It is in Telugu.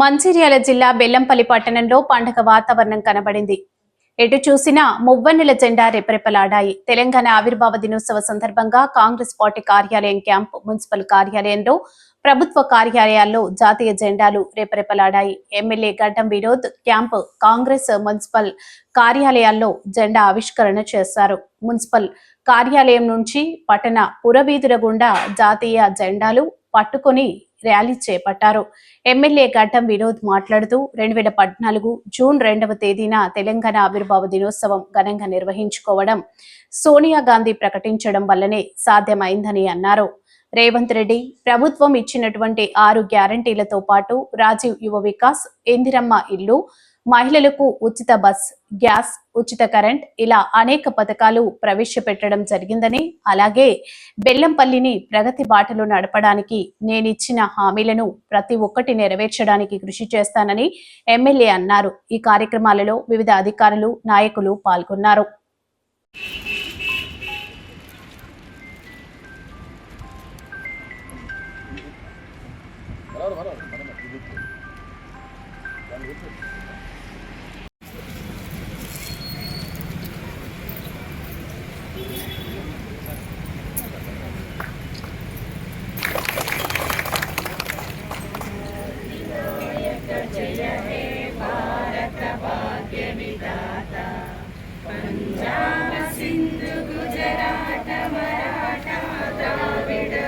మంచిర్యాల జిల్లా బెల్లంపల్లి పట్టణంలో పండగ వాతావరణం కనబడింది. ఎటు చూసినా మువ్వన్నెల జెండా రెపరెపలాడాయి. తెలంగాణ ఆవిర్భావ దినోత్సవ సందర్భంగా కాంగ్రెస్ పార్టీ కార్యాలయం క్యాంప్ మున్సిపల్ కార్యాలయంలో ప్రభుత్వ కార్యాలయాల్లో జాతీయ జెండాలు రెపరెపలాడాయి. ఎమ్మెల్యే గడ్డం వినోద్ క్యాంప్ కాంగ్రెస్ మున్సిపల్ కార్యాలయాల్లో జెండా ఆవిష్కరణ చేశారు. మున్సిపల్ కార్యాలయం నుంచి పట్టణ పురవీధుల గుండా జాతీయ జెండాలు పట్టుకొని ర్యాలీ చేపట్టారు. ఎమ్మెల్యే గడ్డం వినోద్ మాట్లాడుతూ రెండు వేల పద్నాలుగు జూన్ రెండవ తేదీన తెలంగాణ ఆవిర్భావ దినోత్సవం ఘనంగా నిర్వహించుకోవడం సోనియా గాంధీ ప్రకటించడం వల్లనే సాధ్యమైందని అన్నారు. రేవంత్ రెడ్డి ప్రభుత్వం ఇచ్చినటువంటి ఆరు గ్యారంటీలతో పాటు రాజీవ్ యువ వికాస్ ఇందిరమ్మ ఇల్లు మహిళలకు ఉచిత బస్ గ్యాస్ ఉచిత కరెంట్ ఇలా అనేక పథకాలు ప్రవేశపెట్టడం జరిగిందని అలాగే బెల్లంపల్లిని ప్రగతి బాటలో నడపడానికి నేనిచ్చిన హామీలను ప్రతి ఒక్కటి నెరవేర్చడానికి కృషి చేస్తానని ఎమ్మెల్యే అన్నారు. ఈ కార్యక్రమాలలో వివిధ అధికారులు నాయకులు పాల్గొన్నారు. Thank you.